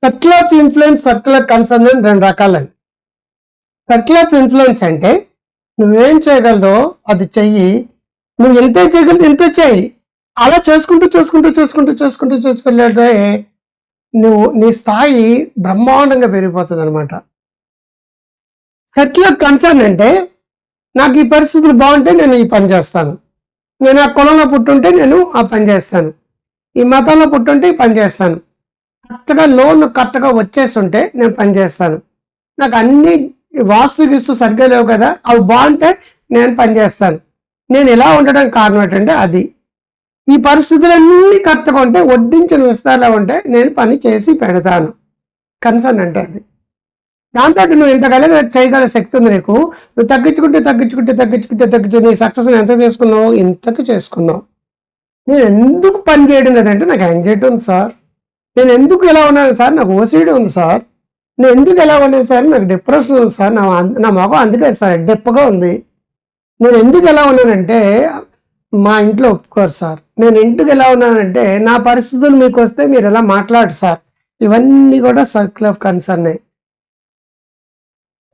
Circle of influence circle of concern అని రెండు రకాలండి. Circle of influence అంటే నువ్వేం చేయగలదో అది చెయ్యి. నువ్వు ఎంత చేయగలదు ఎంత చెయ్యి. అలా చేసుకుంటూ చేసుకుంటూ చేసుకుంటూ చేసుకుంటూ చేసుకుంటే నువ్వు నీ స్థాయి బ్రహ్మాండంగా పెరిగిపోతుంది అనమాట సర్కిల్ ఆఫ్ కన్సర్న్ అంటే నాకు ఈ పరిస్థితులు బాగుంటే నేను ఈ పని చేస్తాను. నేను ఆ కులంలో పుట్టుంటే నేను ఆ పని చేస్తాను. ఈ మతంలో పుట్టుంటే ఈ పని చేస్తాను. కరెక్ట్గా లోన్ కరెక్ట్గా వచ్చేస్తుంటే నేను పని చేస్తాను. నాకు అన్ని వాస్తు గీస్తూ సరిగ్గా లేవు కదా అవి బాగుంటే నేను పని చేస్తాను. నేను ఇలా ఉండడానికి కారణం ఏంటంటే అది. ఈ పరిస్థితులన్నీ కరెక్ట్గా ఉంటే వడ్డించిన విస్తారాలు ఉంటే నేను పని చేసి పెడతాను. కన్సర్న్ అంటే అది. దాంతో నువ్వు ఇంతకాలం చేయగల శక్తి ఉంది నీకు. నువ్వు తగ్గించుకుంటే తగ్గించుకుంటే తగ్గించుకుంటే తగ్గించుకుంటే నీ సక్సెస్ ఎంత చేసుకున్నావు ఇంతకు చేసుకున్నావు. నేను ఎందుకు పని చేయడం లేదంటే నాకు యాంగ్జైటీ ఉంది సార్. నేను ఎందుకు ఎలా ఉన్నాను సార్? నాకు ఓసీడీ ఉంది సార్. నేను ఎందుకు ఎలా ఉన్నాను సార్? నాకు డిప్రెషన్ ఉంది సార్. నా నా మొఖం అందుకే సార్ డెప్పగా ఉంది. నేను ఎందుకు ఎలా ఉన్నానంటే మా ఇంట్లో ఒప్పుకోరు సార్. నేను ఇంటికి ఎలా ఉన్నానంటే నా పరిస్థితులు మీకు వస్తే మీరు ఎలా మాట్లాడు సార్. ఇవన్నీ కూడా సర్కిల్ ఆఫ్ కన్సర్నే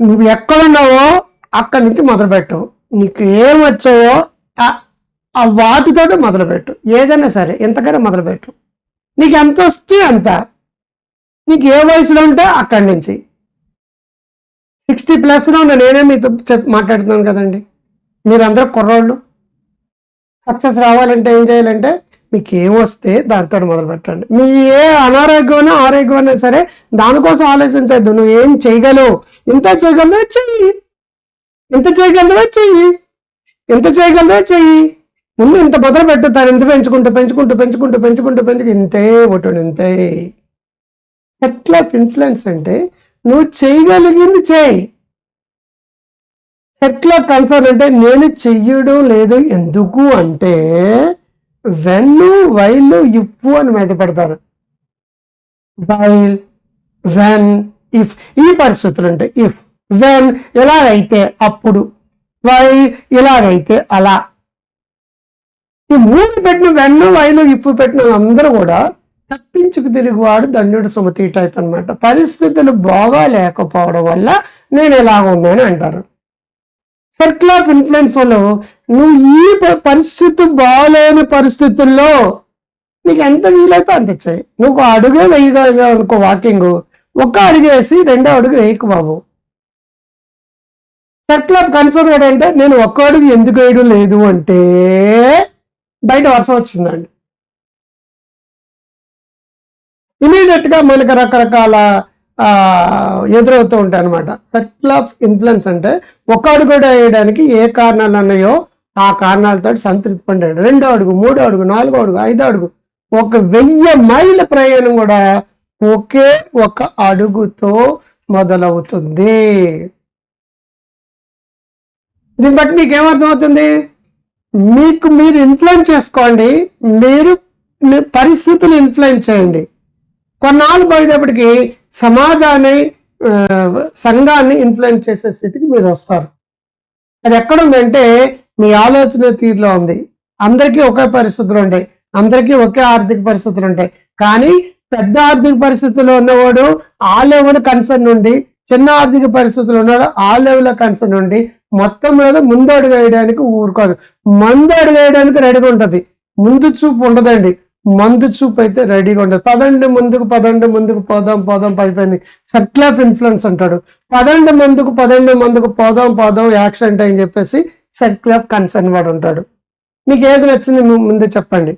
నువ్వు ఎక్కడున్నావో అక్కడి నుంచి మొదలుపెట్టు. నీకు ఏం వచ్చావో ఆ- ఆ వాటితోటి మొదలుపెట్టు. ఏదైనా సరే ఎంతకైనా మొదలుపెట్టు. నీకు ఎంత వస్తే అంత. నీకు ఏ వయసులో ఉంటే అక్కడి నుంచి. సిక్స్టీ ప్లస్లో ఉన్న నేనే మీతో చెప్ మాట్లాడుతున్నాను కదండి. మీరందరూ కుర్రోళ్ళు. సక్సెస్ రావాలంటే ఏం చేయాలంటే మీకు ఏం వస్తే దాంతో మొదలు పెట్టండి. మీ ఏ అనారోగ్యమైనా ఆరోగ్యమైనా సరే దానికోసం ఆలోచించద్దు. నువ్వు ఏం చేయగలవు? ఇంత చేయగలదో చెయ్యి. ఇంత చేయగలదో చెయ్యి. ఎంత చేయగలదో చెయ్యి. ముందు ఇంత మొదలు పెట్టుతాను ఇంత పెంచుకుంటూ పెంచుకుంటూ పెంచుకుంటూ పెంచుకుంటూ పెంచుకు ఇంతే ఒకటి ఇంతే. సర్కిల్ ఆఫ్ ఇన్ఫ్లుయెన్స్ అంటే నువ్వు చేయగలిగింది చేయి. సెట్ల ఆఫ్ కన్సర్న్ అంటే నేను చెయ్యడం లేదు ఎందుకు అంటే వెన్ను వైల్ ఇప్పు అని మీద పెడతారు. వైల్ వెన్ ఇఫ్ ఈ పరిస్థితులు ఉంటాయి ఇఫ్ వెన్ ఇలాగైతే అప్పుడు వై ఇలాగైతే అలా. ఈ మూడు పెట్టిన వెన్న వైలు ఇప్పు పెట్టిన అందరూ కూడా తప్పించుకు తిరిగివాడు ధన్యుడు సుమతి టైప్ అన్నమాట. పరిస్థితులు బాగా లేకపోవడం వల్ల నేను ఎలా ఉన్నాను అంటారు. సర్కిల్ ఆఫ్ ఇన్ఫ్లుయెన్స్ వల్ల నువ్వు ఈ పరిస్థితి బాగాలేని పరిస్థితుల్లో నీకు ఎంత వీలైతే అంత ఇచ్చాయి. నువ్వు అడుగే వేయగలిగావు అనుకో వాకింగ్ ఒక్క అడుగు వేసి రెండో అడుగు వేయకు బాబు. సర్కిల్ ఆఫ్ కన్సర్న్ ఏంటంటే నేను ఒక్క అడుగు ఎందుకు వేయడం లేదు? అంటే బయట వర్షం వచ్చిందండి. ఇమీడియట్గా మనకు రకరకాల ఎదురవుతూ ఉంటాయి అనమాట సర్కిల్ ఆఫ్ ఇన్ఫ్లుయెన్స్ అంటే ఒక అడుగు వేయడానికి ఏ కారణాలు ఉన్నాయో ఆ కారణాలతో సంతృప్తి పొందాడు రెండో అడుగు మూడో అడుగు నాలుగో అడుగు ఐదో అడుగు. ఒక వెయ్యి మైళ్ళ ప్రయాణం కూడా ఒకే ఒక అడుగుతో మొదలవుతుంది. దీన్ని బట్టి మీకు ఏమర్థమవుతుంది? మీకు మీరు ఇన్ఫ్లుయెన్స్ చేసుకోండి. మీరు మీ పరిస్థితులు ఇన్ఫ్లుయెన్స్ చేయండి. కొన్నాళ్ళు పోయేటప్పటికి సమాజాన్ని సంఘాన్ని ఇన్ఫ్లుయెన్స్ చేసే స్థితికి మీరు వస్తారు. అది ఎక్కడ ఉందంటే మీ ఆలోచన తీరులో ఉంది. అందరికీ ఒకే పరిస్థితులు ఉంటాయి. అందరికీ ఒకే ఆర్థిక పరిస్థితులు ఉంటాయి. కానీ పెద్ద ఆర్థిక పరిస్థితుల్లో ఉన్నవాడు ఆ లెవెల్ కన్సర్న్ ఉండి చిన్న ఆర్థిక పరిస్థితులు ఉన్నాడో? ఆ లెవెల్ కన్సర్న్ ఉండి మొత్తం మీద ముందు అడుగు వేయడానికి ఊరుకోదు. మందు అడుగు వేయడానికి రెడీగా ఉంటుంది. ముందు చూపు ఉండదండి. మందు చూపు అయితే రెడీగా ఉండదు. పదండి ముందుకు పదండి ముందుకు పోదాం పోదాం పడిపోయింది. సర్కిల్ ఆఫ్ ఇన్ఫ్లుయెన్స్ అంటాడు. పదండి ముందుకు పదండి ముందుకు పోదాం పోదాం యాక్సిడెంట్ అని చెప్పేసి సర్కిల్ ఆఫ్ కన్సర్న్ వాడు ఉంటాడు. మీకు ఏది నచ్చింది ముందే చెప్పండి.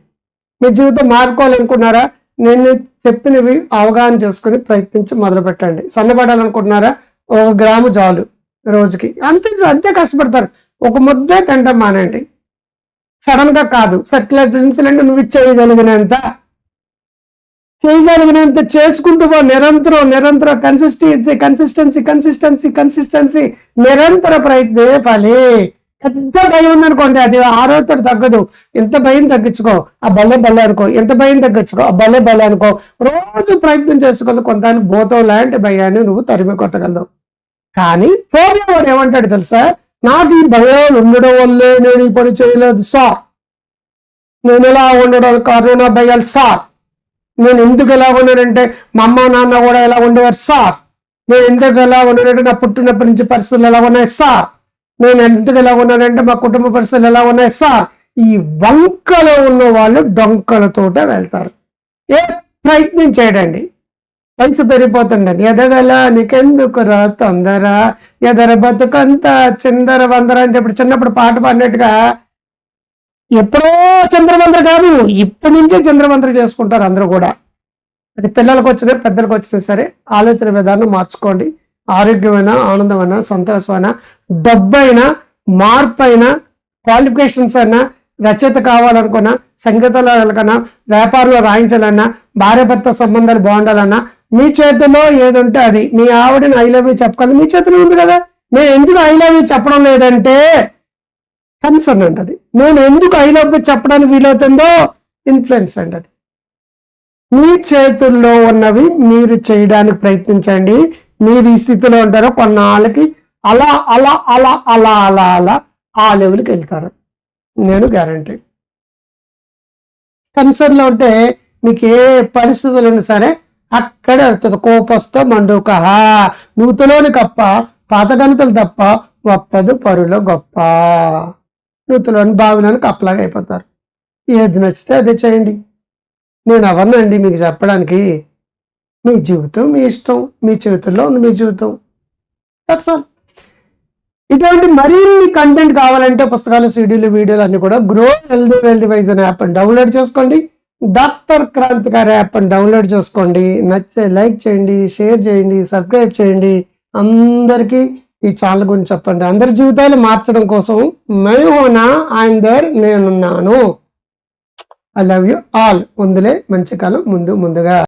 మీ జీవితం మారుకోవాలనుకున్నారా నేను చెప్పినవి అవగాహన చేసుకుని ప్రయత్నించి మొదలు పెట్టండి సన్నపడాలనుకుంటున్నారా ఒక గ్రాము చాలు రోజుకి. అంతే అంతే కష్టపడతారు. ఒక ముద్దే తింటాం మానండి సడన్గా కాదు. సర్కిల్ ఫ్రెండ్స్ అంటే నువ్వు చేయగలిగినంత. చేయగలిగినంత చేసుకుంటూ పో. నిరంతరం నిరంతరం కన్సిస్టెన్సీ కన్సిస్టెన్సీ కన్సిస్టెన్సీ కన్సిస్టెన్సీ నిరంతర ప్రయత్నమే ఫలే. ఎంత భయం ఉందనుకోండి అది ఆ రోజుతో తగ్గదు. ఎంత భయం తగ్గించుకో ఆ భలే బల్లె అనుకో ఎంత భయం తగ్గించుకో ఆ భలే బల్లె అనుకో రోజు ప్రయత్నం చేసుకోదు కొంత భూతం లాంటి భయాన్ని నువ్వు తరిమి కొట్టగలవు. కానీ వాడు ఏమంటాడు తెలుసా? నాకు ఈ భయాలు ఉండడం వల్లే నేను ఈ పని చేయలేదు సార్. నేను ఇలా ఉండడానికి కారణం నా భయాలు సార్? నేను ఎందుకు ఎలా ఉన్నానంటే మా అమ్మ నాన్న కూడా ఎలా ఉండేవారు సార్? నేను ఎందుకు ఎలా ఉన్నానంటే నా పుట్టినప్పటి నుంచి పరిస్థితులు ఎలా ఉన్నాయి సార్? నేను ఎందుకు ఎలా ఉన్నానంటే మా కుటుంబ పరిస్థితులు ఎలా ఉన్నాయి? సార్ ఈ వంకలో ఉన్న వాళ్ళు డొంకలతోట వెళ్తారు. ఏ ప్రయత్నం చేయడండి. వయసు పెరిగిపోతుండదు ఎదగల? నీకెందుకురా తొందర? ఎదర బతుకంత చిందర వందర అని చెప్పి చిన్నప్పుడు పాట పాడినట్టుగా ఎప్పుడో చంద్రవందర కాదు ఇప్పటి నుంచే చంద్రవందర చేసుకుంటారు అందరూ కూడా. అది పిల్లలకు వచ్చినా పెద్దలకు వచ్చినా సరే ఆలోచన విధానం మార్చుకోండి. ఆరోగ్యమైన ఆనందమైన సంతోషమైన డబ్బైనా మార్పు అయినా క్వాలిఫికేషన్స్ అయినా రచయిత కావాలనుకున్నా సంగీతంలో వెళ్ళకన్నా వ్యాపారంలో రాయించాలన్నా భార్య భర్త సంబంధాలు బాగుండాలన్నా మీ చేతిలో ఏదుంటే అది. మీ ఆవిడని ఐ లవ్ యూ చెప్పగలదు మీ చేతిలో ఉంది కదా. నేను ఎందుకు ఐ లవ్ యూ చెప్పడం లేదంటే కన్సర్న్ అండి అది నేను ఎందుకు ఐ లవ్ యూ చెప్పడానికి వీలవుతుందో ఇన్ఫ్లుయెన్స్ అండి అది మీ చేతుల్లో ఉన్నవి మీరు చేయడానికి ప్రయత్నించండి. మీరు ఈ స్థితిలో ఉంటారో కొన్నాళ్ళకి అలా అలా అలా అలా అలా అలా ఆ లెవెల్కి వెళ్తారు. నేను గ్యారంటీ కన్సర్న్లో ఉంటే మీకు ఏ పరిస్థితులు ఉన్నా సరే అక్కడే వస్తుంది కోపస్తో మండుక. నూతులోని కప్ప పాతగణితలు తప్ప గొప్పదు పరులో గొప్ప. నూతులోని బావిలోని కప్పలాగా అయిపోతారు. ఏది నచ్చితే అదే చేయండి. నేను ఎవరినండి మీకు చెప్పడానికి? మీ జీవితం మీ ఇష్టం మీ చేతుల్లో ఉంది మీ జీవితం. దట్స్ ఆల్ ఇటువంటి మరిన్ని కంటెంట్ కావాలంటే పుస్తకాలు సీడీలు వీడియోలు అన్ని కూడా గ్రో హెల్దీ వెల్దీ వైజ్ అనే యాప్ డౌన్లోడ్ చేసుకోండి. డాక్టర్ క్రాంతికారి యాప్ డౌన్లోడ్ చేసుకోండి. నచ్చే లైక్ చేయండి షేర్ చేయండి సబ్స్క్రైబ్ చేయండి. అందరికీ ఈ ఛానల్ గురించి చెప్పండి. అందరి జీవితాలు మార్చడం కోసం మేమోనా ఆయన దేర్ నేనున్నాను. ఐ లవ్ యూ ఆల్ ముందులే మంచి కాలం ముందు ముందుగా.